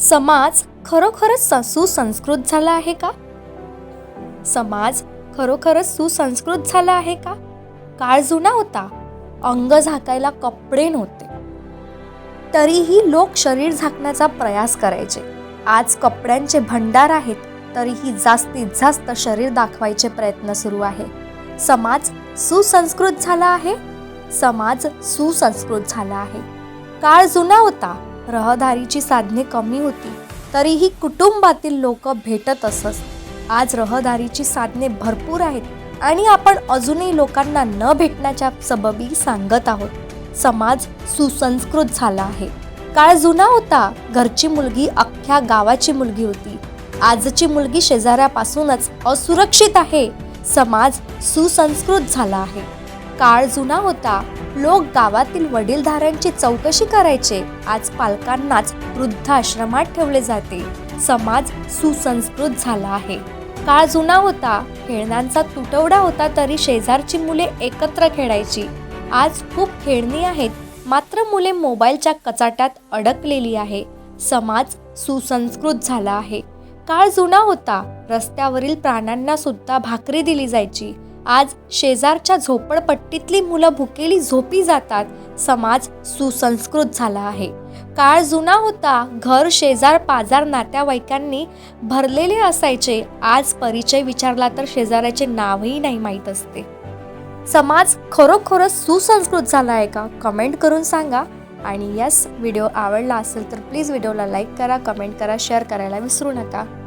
समाज खरोखरच सुसंस्कृत झाला आहे का? समाज खरोखरच सुसंस्कृत झाला आहे का? काळ जुना होता. अंग झाकायला कपडे नव्हते. तरीही लोक शरीर झाकण्याचा प्रयास करायचे. आज कपड्यांचे भंडार आहेत तरीही जास्तीत जास्त शरीर दाखवायचे प्रयत्न सुरू आहे. समाज सुसंस्कृत झाला आहे? समाज सुसंस्कृत झाला आहे. काळ जुना होता. रहदारीची साधने कमी होती तरीही कुटुंबातील लोक भेटत असत. आज रहदारीची साधने भरपूर आहेत आणि आपण अजूनही लोकांना न भेटण्याच्या सबबी सांगत आहोत. समाज सुसंस्कृत झाला आहे. काळ जुना होता. घरची मुलगी अख्ख्या गावाची मुलगी होती. आजची मुलगी शेजाऱ्यापासूनच असुरक्षित आहे. समाज सुसंस्कृत झाला आहे. काळ जुना होता. लोक गावातील वडीलधाऱ्यांची चौकशी करायचे. आज पालकांनाच वृद्धाश्रमात ठेवले जाते. समाज सुसंस्कृत झाला आहे. काळ जुना होता. खेळण्यांचा तुटवडा होता तरी शेजारची मुले एकत्र खेळायची. आज खूप खेळणी आहेत. मात्र मुले मोबाईलच्या कचाट्यात अडकलेली आहे. समाज सुसंस्कृत झाला आहे. काळ जुना होता. रस्त्यावरील प्राण्यांना सुद्धा भाकरी दिली जायची. आज शेजारच्या झोपडपट्टीतली मुलं भुकेली झोपी जातात समाज सुसंस्कृत झाला आहे. काळ जुना होता घर शेजार पाजार नात्यावाईकांनी भरलेले असायचे. आज परिचय विचारला तर शेजाऱ्याचे नावही नाही माहीत असते. समाज खरोखरच सुसंस्कृत झाला आहे का? कमेंट करून सांगा. आणि यस व्हिडिओ आवडला असेल तर प्लीज व्हिडिओला लाईक करा कमेंट करा शेअर करायला विसरू नका.